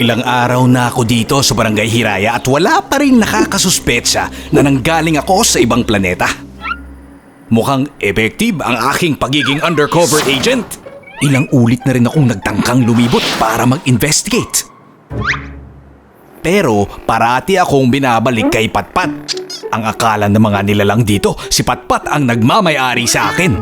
Ilang araw na ako dito sa Barangay Hiraya at wala pa rin nakakasuspetsa na nanggaling ako sa ibang planeta. Mukhang effective ang aking pagiging undercover agent. Ilang ulit na rin akong nagtangkang lumibot para mag-investigate. Pero parati akong binabalik kay Patpat. Ang akala ng mga nilalang dito, si Patpat ang nagmamayari sa akin.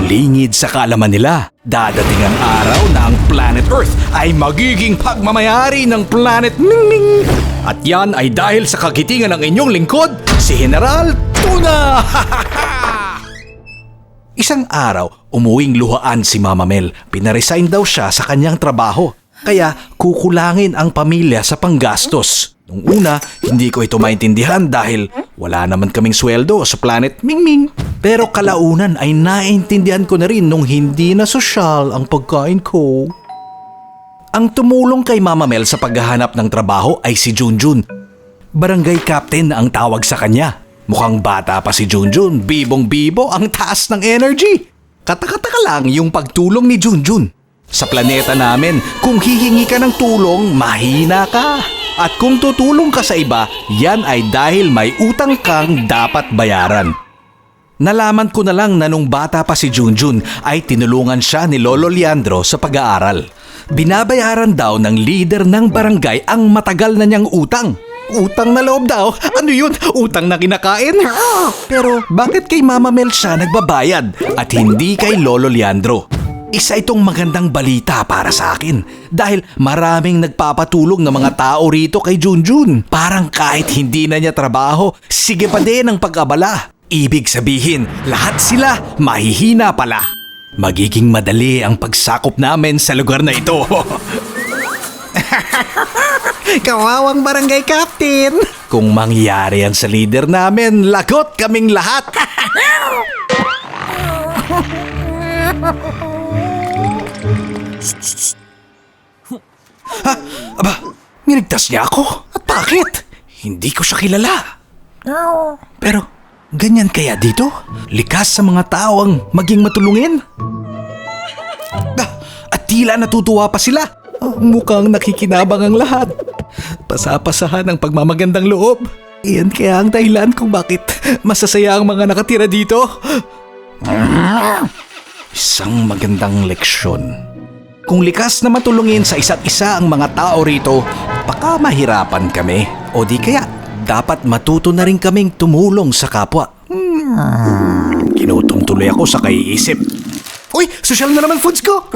Lingid sa kalaman nila, dadating ang araw na ang planet Earth ay magiging pagmamayari ng planet Mingming. At yan ay dahil sa kagitingan ng inyong lingkod, si General Tuna! Isang araw, umuwing luhaan si Mama Mel. Pinaresign daw siya sa kanyang trabaho. Kaya kukulangin ang pamilya sa panggastos. Nung una, hindi ko ito maintindihan dahil wala naman kaming sweldo sa planet Mingming. Pero kalaunan ay naintindihan ko na rin nung hindi na sosyal ang pagkain ko. Ang tumulong kay Mama Mel sa paghahanap ng trabaho ay si Junjun. Barangay captain na ang tawag sa kanya. Mukhang bata pa si Junjun, bibong-bibo ang taas ng energy. Katakataka lang yung pagtulong ni Junjun. Sa planeta namin, kung hihingi ka ng tulong, mahina ka. At kung tutulong ka sa iba, yan ay dahil may utang kang dapat bayaran. Nalaman ko na lang na nung bata pa si Junjun ay tinulungan siya ni Lolo Leandro sa pag-aaral. Binabayaran daw ng leader ng barangay ang matagal na niyang utang. Utang na loob daw? Ano yun? Utang na kinakain? Pero bakit kay Mama Mel siya nagbabayad at hindi kay Lolo Leandro? Isa itong magandang balita para sa akin dahil maraming nagpapatulong ng mga tao rito kay Junjun. Parang kahit hindi na niya trabaho, sige pa din ang pag-abala. Ibig sabihin, lahat sila mahihina pala. Magiging madali ang pagsakop namin sa lugar na ito. Kawawang barangay captain! Kung mangyayari yan sa leader namin, lagot kaming lahat! ha? Aba, niligtas niya ako? At bakit? Hindi ko siya kilala. Pero, ganyan kaya dito? Likas sa mga tao ang maging matulungin? Ah, at tila natutuwa pa sila. Mukhang nakikinabang ang lahat. Pasapasahan ang pagmamagandang loob. Iyan kaya ang dahilan kung bakit masasaya ang mga nakatira dito. Isang magandang leksyon. Kung likas na matulungin sa isa't isa ang mga tao rito, baka mahirapan kami. O di kaya, dapat matuto na rin kaming tumulong sa kapwa. Hmm, Ginutom tuloy ako sa kaiisip. Uy, social na naman foods ko!